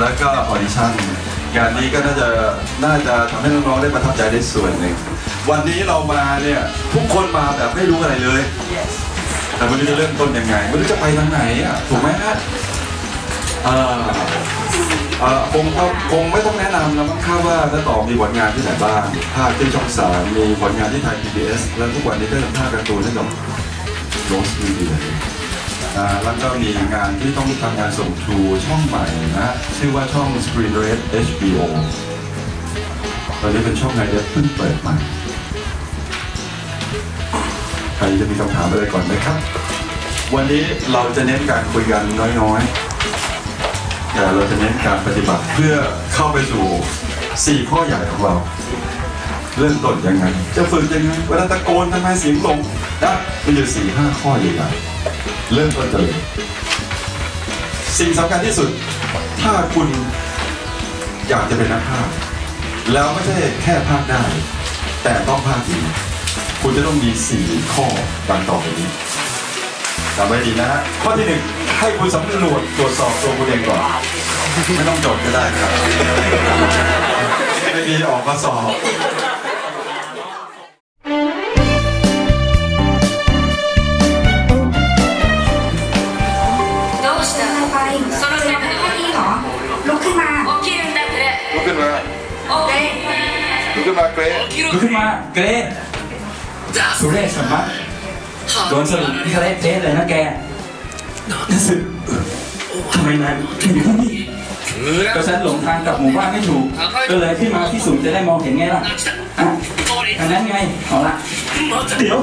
แล้วก็ออดิชั่นงานนี้ก็น่าจะน่าจะทำให้น้องๆได้ประทับใจได้ส่วนหนึ่งวันนี้เรามาเนี่ยทุกคนมาแบบไม่รู้อะไรเลย แต่ไม่รู้จะเริ่มต้นยังไงไม่รู้จะไปทางไหนอะถูกไหมฮะเอ่อเอ่อคงต้องคงไม่ต้องแนะนำแล้วมั้งครับว่าถ้าต่อมีผลงานที่ไหนบ้างภาคที่ช่องสามมีผลงานที่ไทย PBS แล้วทุกวันนี้ก็ยังภาคการ์ตูนให้กับโรสมีเดีย แล้วก็มีงานที่ต้องทำงานส่งทรูช่องใหม่นะชื่อว่าช่อง Screen Red HBO ตอนนี้เป็นช่องไงเดเพิ่งเปิดใหม่ใครจะมีคำถามอะไรก่อนไหมครับ วันนี้เราจะเน้นการคุยกันน้อยๆ แต่เราจะเน้นการปฏิบัติเพื่อเข้าไปสู่ 4 ข้อใหญ่ของเรา เริ่มต้นยังไง จะฝึกยังไงเวลาตะโกนทำไมเสียงลงนะมันอยู่สี่ห้าข้อใหญ่ๆ เริ่มต้นกันเลยสิ่งสำคัญที่สุด ถ้าคุณอยากจะเป็นนักพากย์แล้วไม่ใช่แค่พากย์ได้ แต่ต้องพากย์ดีคุณจะต้องมี4ข้อดังต่อไปนี้จำไว้ดีนะฮะข้อที่หนึ่งให้คุณสำรวจตรวจสอบตัวคุณเองก่อน ไม่ต้องจดก็ได้ครับ ไม่มีออกมาสอบ ลุกขึ้นมาเกรซสุเรศสมบัติโดนสรุปที่เขาเละเทะเลยนะแกนั่นสิทำไมนายถึงอยู่ที่นี่ก็ฉันหลงทางกลับหมู่บ้านไม่ถูก ก็เลยขึ้นมาที่สูงจะได้มองเห็นไงล่ะอะอันนั้นไงเอาละเดี๋ยว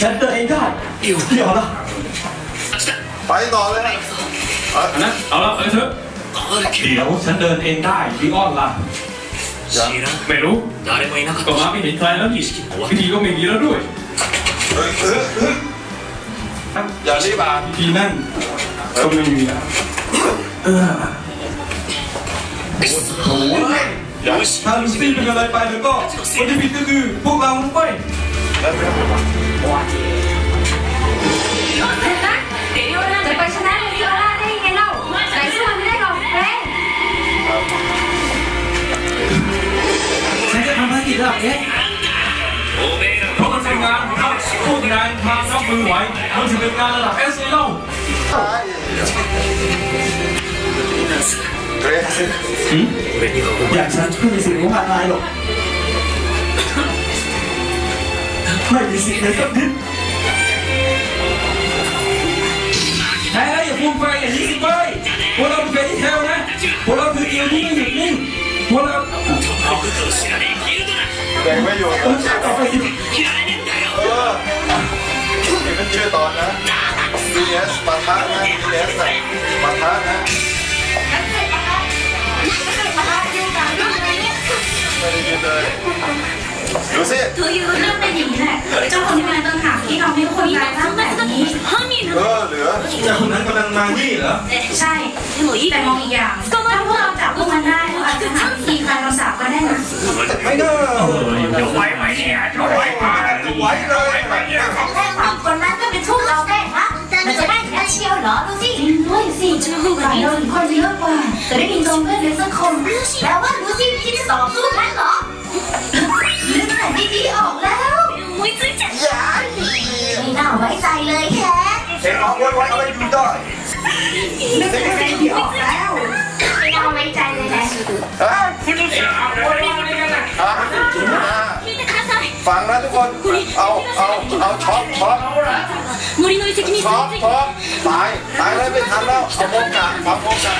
ฉันเดินเองได้เดี๋ยวละไปต่อเลยนะอันนั้นเอาละเอาเถอะเดี๋ยวฉันเดินเองได้พี่อ้อนล่ะ ไม่รู้ก็มาไม่เห็นใครแล้วนี่พิธีก็ไม่มีแล้วด้วยอย่ารีบอ่านทีนั่นก็ไม่มีแล้วโอ้ยถ้าลูซี่เป็นอะไรไปแล้วก็คนที่ผิดก็คือพวกเราไม่จะไปชนะลีโอล่าได้ยังไงเล่าไหนสู้มันไม่ได้หรอกแรง ทำภารกิจระดับเอสเพราะมันเป็นงานครับพวกนายทำรับมือไหวมันถึงเป็นงานร แบงไม่อยู่ผมจลับไปอยู่ที่ไหนเนชื่อตอนนะ BS ปะทะนะ BS ปะทะนะไม่ได้ยินเลย ดูสิคือยืนเรื่องเป็นอย่างนี้แหละเจ้าคนที่มาต่างหากที่ทำให้คนร้ายร่างแบบนี้犯人เออเหลือแต่คนนั้นกำลังมานี่เหรอใช่แต่มองอีกอย่างถ้าพวกเราจับพวกมันได้เราอาจจะหาวิธีคลายคำสาปก็ได้นะไม่ได้จะไหวไหมเนี่ยจะไหวไหมไหวเลยสามคนนั้นก็เป็นพวกเราแน่ฮะมันจะได้แค่เชียวเหรอดูสิจริงด้วยสิหลายเราคนเยอะกว่าจะได้มีโจมเพื่อนเลยสักคนแล้วว่ารู้สิวิธีที่ต่อสู้นั้นเหรอ ของพี่พี่ออกแล้วอุ้ยซึ้งจังอย่าไม่น่าไว้ใจเลยแค่เซ็ยงออกว้ไว้เอาไปดูด้วยนึกดีออกแล้วไม่น่าไว้ใจเลยแค่คุณดูเสียนะฟังนะทุกคน เอา เอา เอาช็อปช็อปช็อปช็อปตาย ตายแล้วไม่ทันแล้วเอาโมกะเอาโมกะ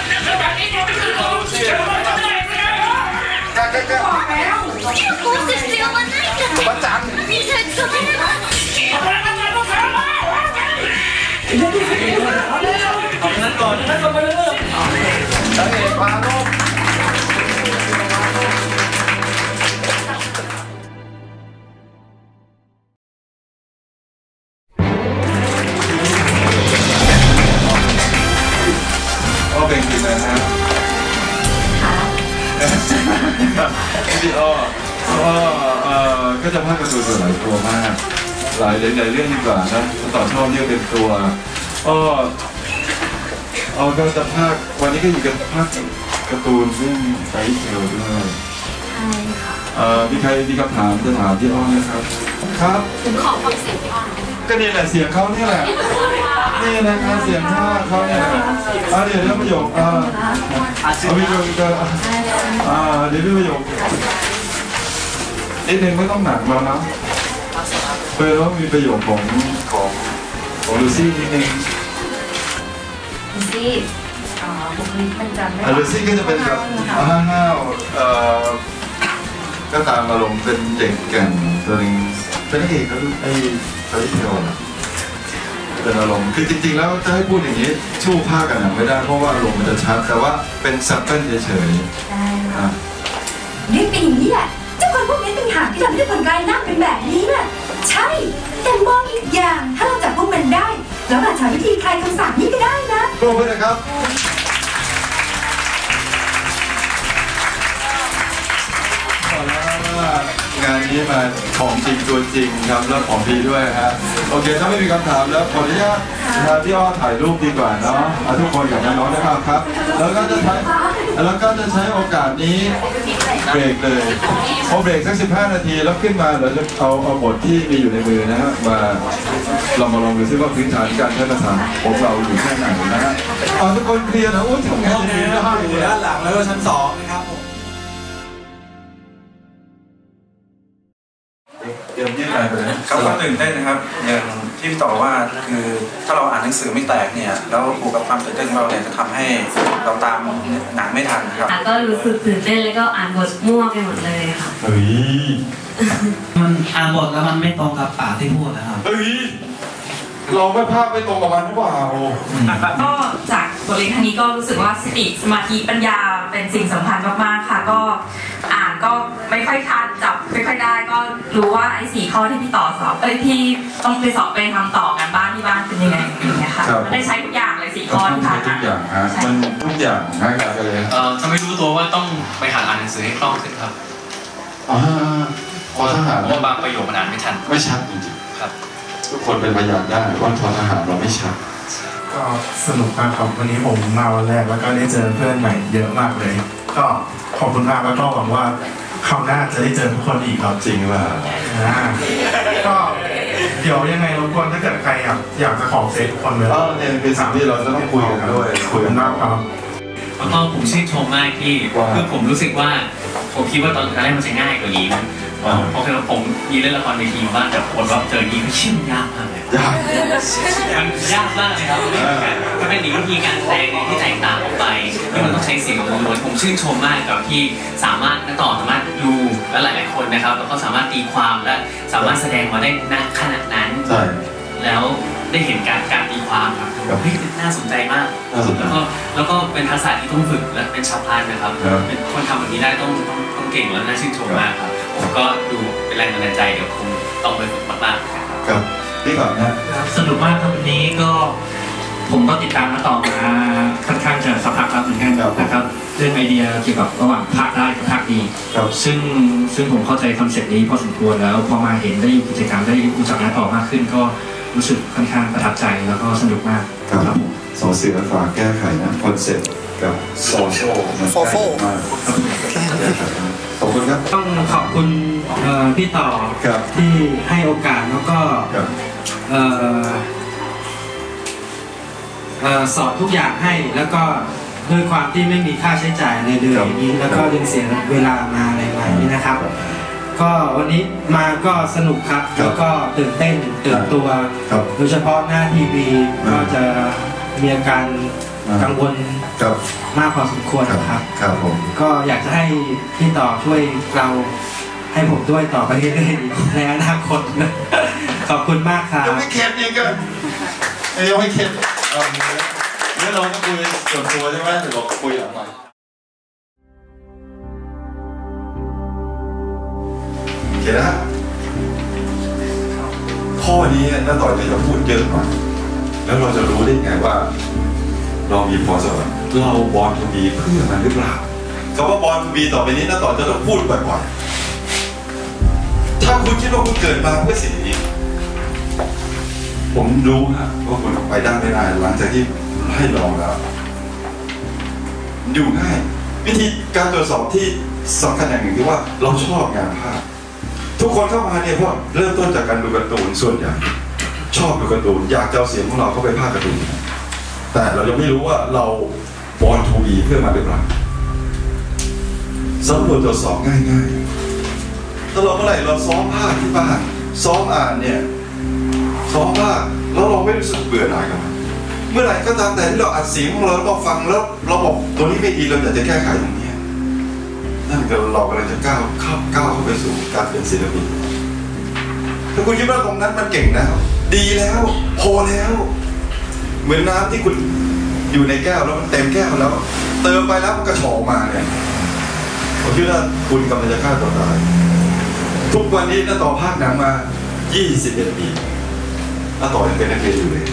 นนั้นก่อนไปเรื่อยนา ก็จะพากย์การ์ตูนหลายตัวมาก หลายหลายเรื่องดีกว่านะต่อชอบเรียกเป็นตัวก็เอาก็จะพากย์วันนี้ก็อยู่กับภาคการ์ตูนเรื่องไฟเทลด้วยเอ่อมีใครมีคำถามจะถามพี่อ้อไหมครับ ครับขอฟังเสียงพี่อ้อนก็นี่แหละเสียงเขานี่แหละนี่นะครับเสียงภาคเขาเนี่ยอะเดี๋ยวเรื่องประโยคอ่าเอาประโยคจะอ่าเดี๋ยวเรื่องประโยค นิดนึงไม่ต้องหนักแล้วนะเพื่อว่ามีประโยคของของของลูซี่นิดนึงดูสิอ่าบุคลิกมันจะไม่อะลูซี่ก็จะเป็นแบบห้าวๆเอ่อก็ตามอารมณ์เป็นเด็กแก่นตัวหนึงเป็นนางเอกก็ไอ้ไฟเทลนะเป็นอารมณ์คือจริงๆแล้วจะให้พูดอย่างนี้ชู้ภาคกันหนังไม่ได้เพราะว่าอารมณ์มันจะชัดแต่ว่าเป็นซับเปิลเฉยได้ๆค่ะอะนี่เป็นอย่างนี้แหละ เจ้าคนพวกนี้ต่างหากที่ทำให้ผลกายหน้าเป็นแบบนี้น่ะใช่ แต่มองอีกอย่าง ถ้าเราจับพวกมันได้ แล้วอาจใช้วิธีคลายคำสาปนี้ก็ได้นะปรบมือนะครับ บอกแล้วว่างานนี้มาของจริงตัวจริงครับแล้วของดีด้วยฮะโอเคถ้าไม่มีคำถามแล้วขออนุญาตพาพี่อ้อถ่ายรูปดีกว่าเนาะเอาทุกคนกับน้องๆนะครับครับ แล้วก็จะใช้ แล้วก็จะใช้โอกาสนี้เบรกเลยพอเบรกสัก 15 นาทีแล้วขึ้นมาเราจะเอาเอาบทที่มีอยู่ในมือนะฮะมาเรามาลองดูซิว่าพื้นฐานการใช้ภาษาของเราอยู่แค่ไหนนะฮะเอาทุกคนเคลียร์นะอุ้ยทำงานดีนะอยู่ด้านหลังแล้วก็ชั้นสองนะครับผมเตรียมยื่นอะไรไปเลยครับก็ตื่นเต้นนะครับย่าง ที่พี่ต่อว่าคือถ้าเราอ่านหนังสือไม่แตกเนี่ยแล้วบวกกับความตื่นเต้นของเราเนี่ยจะทำให้เราตามหนังไม่ทันครับค่ะก็รู้สึกตื่นเต้นแล้วก็อ่านบทมั่วไปหมดเลยค่ะเฮ้ยมันอ่านบทแล้วมันไม่ตรงกับปากที่พูดนะครับเฮ้ยเราไม่ภาพไม่ตรงกับมันหรือเปล่าก็จากบทเรียนครั้งนี้ก็รู้สึกว่าสติสมาธิปัญญาเป็นสิ่งสำคัญมากๆค่ะ ก็อ่าน ก็ไม่ค่อยทันจับไม่ค่อยได้ก็รู้ว่าไอ้สี่ข้อที่พี่ต่อสอบเอ้ยที่ต้องไปสอบไปทำต่อกันบ้านที่บ้านเป็นยังไงอย่างเงี้ยค่ะครับได้ใช้ทุกอย่างเลยสี่ก็ข้อต้องที่ใช้ผ่านทุกอย่างฮะมันทุกอย่างฮะกันเลยเอ่อถ้าไม่รู้ตัวว่าต้องไปหาอ่านหนังสือให้คล่องขึ้นครับอ่าพอทหารเพราะว่าบางประโยคมันอ่านไม่ทันไม่ชัดจริงครับๆทุกคนเป็นพยานได้ว่าทอทหารเราไม่ชัด ก็สนุกมากครับวันนี้ผมมาวันแรกแล้วก็ได้เจอเพื่อนใหม่เยอะมากเลย ก็ขอบคุณมากแล้วก็หวังว่าคราวหน้าจะได้เจอทุกคนอีกครับจริงว่าอ่าก็เดี๋ยวยังไงรบกวนถ้าเกิดใครอยากอยากจะขอเฟซทุกคนเลยเออเนี่ยเป็นสิ่งที่เราจะต้องคุยกันด้วยคุยกันมากครับแล้วก็ผมชื่นชมมากที่ว่าคือผมรู้สึกว่าผมคิดว่าตอนแรกมันจะง่ายกว่านี้นะอ่า เพราะคือผมมีเล่นละครเวทีมาบ้างแต่ผลว่าเจอนี้มันชื่อยากมากเลยยากมันยากมากเลยครับมันเป็นอีกวิธีการแสดงหนึ่งที่แตกต่างออกไปที่มันต้องใช้เสียงล้วนๆผมชื่นชมมากกับที่สามารถนักต่อสามารถดูและหลาย ๆ คนนะครับ แล้วก็สามารถตีความและสามารถแสดงมาได้ณขนาดนั้นใช่แล้วได้เห็นการการตีความครับครับเฮ้ยน่าสนใจมากน่าสนใจแล้วก็แล้วก็เป็นภาษาที่ต้องฝึกและเป็นชาวพานนะครับครับ เป็นคนทำแบบนี้ได้ต้องต้องต้องเก่งแล้วน่าชื่นชมมากครับ ผมก็ดูเป็นแรงบันดาลใจเดี๋ยวคงต้องไปฝึกมากๆนะครับครับนี่ก่อนนะสนุกมากครับวันนี้ก็ผมก็ติดตามมาต่อมาค่อนข้างจะสักพักแล้วเหมือนกันครับนะครับ เรื่องไอเดียเกี่ยวกับระหว่างภาคได้กับภาคดีครับซึ่งซึ่งผมเข้าใจคอนเซ็ปต์นี้พอสมควรแล้วพอมาเห็นได้อยู่กิจกรรมได้รู้จักน้าต่อมากขึ้น ก็รู้สึกค่อนข้างประทับใจแล้วก็สนุกมากครับครับผมสอเสือฝากแก้ไขนะคอนเซ็ปต์กับโซโซมันใกล้มากข อบคุณครับ ต้องขอบคุณเอ่อพี่ต่อครับที่ให้โอกาสแล้วก็ครับเอ่อเอ่อสอนทุกอย่างให้แล้วก็ด้วยความที่ไม่มีค่าใช้จ่ายอะไรเลยครับอย่างนี้แล้วก็ยังเสียเวลามาอะไรมาอย่างนี้นะครับ ก็วันนี้มาก็สนุกครับแล้วก็ตื่นเต้นตื่นตัวครับโดยเฉพาะหน้าทีวีอ่าก็จะมีอาการอ่า กังวลครับมากพอสมควรนะครับครับผมก็อยากจะให้พี่ต่อช่วยเราให้ผมด้วยต่อไปเรื่อยๆในอนาคตขอบคุณมากครับยังไม่เข็ดอีกอะยังไม่เข็ดเอาเนื้อเนื้อเราต้องคุยส่วนตัวใช่ไหมหรือบอกคุยหลังไมค์โอเคนะข้อนี้น้าต่อยจะพูดเยอะหน่อยแล้วเราจะรู้ได้ไงว่า เรามีพรสวรรค์เราบอลทูบีเพื่อมันหรือเปล่าคำว่าบอลทูบีต่อไปนี้น้าต่อจะต้องพูดบ่อยๆถ้าคุณคิดว่าคุณเกิดมาเพื่อสิ่งนี้ ผมรู้ฮะว่าคุณไปได้ไม่ได้หลังจากที่ให้ลองแล้วอยู่ง่ายวิธีการตรวจสอบที่สำคัญอย่างหนึ่งคือว่าเราชอบงานภาพ ทุกคนเข้ามาเนี่ยเพราะเริ่มต้นจากการดูการ์ตูนส่วนใหญ่ชอบดูการ์ตูนอยากจะเอาเสียงของเราเข้าไปภาคการ์ตูน แต่เรายังไม่รู้ว่าเราบอลทูบีเพื่อมาหรือเปล่าสำรวจตรวจสอบง่ายๆถ้าเราเมื่อไหร่เราซ้อมภาคที่บ้านซ้อมอ่านเนี่ยซ้อมว่าแล้วเราไม่รู้สึกเบื่อหน่ายกันเมื่อไหร่ก็ตามแต่ที่เราอัดเสียงของเราแล้วเราฟังแล้วเราบอกตัวนี้ไม่ดีเราอยากจะแก้ไขตรงนี้นั่นคือเรากำลังจะก้าวเข้าก้าวเข้าไปสู่การเป็นศิลปินถ้าคุณคิดว่าตรงนั้นมันเก่งแล้ว ดีแล้ว พอแล้ว เหมือนน้ำที่คุณอยู่ในแก้วแล้วมันเต็มแก้วแล้ว เติมไปแล้วมันกระฉอกมาเนี่ยผมคิดว่าคุณกำลังจะฆ่าตัวตาย ทุกวันนี้น้าต่อภาคหนังมา 21 ปีน้าต่อยังเป็นนักเรียนอยู่เลย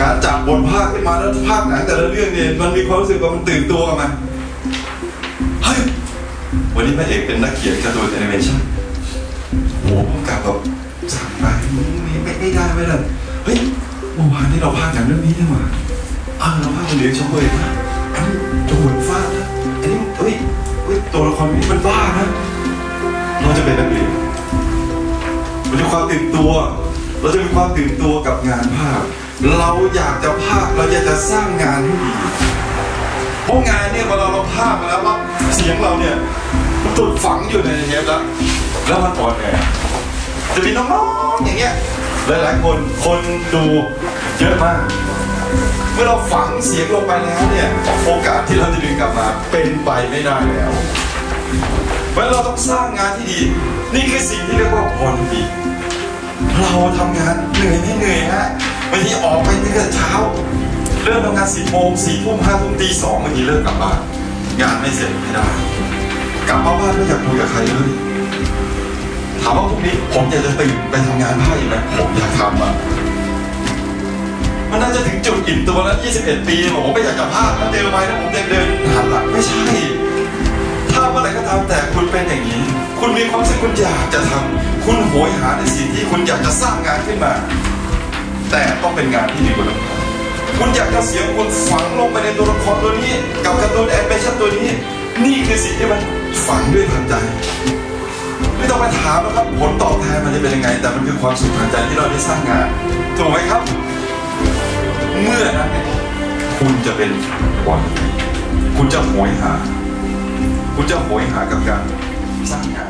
การจับบทภาคขึ้นมาแล้วภาคหนังแต่ละเรื่องเนี่ยมันมีความรู้สึกว่ามันตื่นตัวกับมันเฮ้ยวันนี้พระเอกเป็นนักเขียนการ์ตูนแอนิเมชั่นโอ้ผมกลับแบบสั่งไปไม่ไม่ไม่ได้ไม่ได้เฮ้ย มื่อวานนี้เราภาคหนังเรื่องนี้นี่หว่าเออเราภาคคนเดียวชอบเลยนะอันนี้โจรฟาดนะอันนี้เฮ้ยเฮ้ยตัวละครนี้มันบ้านะเราจะเป็นนักเรียนเราจะมีความตื่นตัว เราจะมีความตื่นตัวกับงานภาพ เราอยากจะภาพเราอยากจะสร้างงานให้ดีเพราะงานเนี่ยพอเราเราภาพมาแล้วว่าเสียงเราเนี่ยมันถูกฝังอยู่ในเทปแล้วแล้วมันอ่อนแอจะมีน้องๆอย่างเงี้ย หลายๆคนคนดูเยอะมาก เมื่อเราฝังเสียงลงไปแล้วเนี่ยโอกาสที่เราจะดึงกลับมาเป็นไปไม่ได้แล้วเพราะฉะนั้นเราต้องสร้างงานที่ดี นี่คือสิ่งที่เรียกว่าพรดีเราทำงานเหนื่อยไม่เหนื่อยฮะบางทีออกไปตั้งแต่เช้าเริ่มทำงานสิบโมงสี่ทุ่มห้าทุ่มตีสองบางทีเลิกกลับบ้านงานไม่เสร็จไม่ได้กลับมาบ้านไม่อยากคุยกับใครเลย ถามว่าพรุ่งนี้ผมอยากจะตื่นไปทำงานผ้าอีกไหมผมอยากทำอะมันน่าจะถึงจุดอิ่มตัวแล้ว 21 ปีบอกผมไม่อยากจะพลาดแล้วเดินไปแล้วผมเดินเดินหันหลังไม่ใช่ ถ้าเมื่อไหร่ก็ตามแต่คุณเป็นอย่างนี้ คุณมีความรู้สึกคุณอยากจะทำคุณโหยหาในสิ่งที่คุณอยากจะสร้างงานขึ้นมา แต่ต้องเป็นงานที่ดีกว่านั้นคุณอยากจะเสียงคุณฝังลงไปในตัวละครตัวนี้ กับการ์ตูนแอนิเมชั่นตัวนี้ นี่คือสิ่งที่มันฝังด้วยทางใจ ไม่ต้องไปถามนะครับผลตอบแทนมันจะเป็นยังไง แต่มันคือความสุขทางใจที่เราได้สร้างงาน ถูกไหมครับ เมื่อนั้นเนี่ยคุณจะเป็นวังคุณจะโหยหา คุณจะโหยหากับการสร้างงาน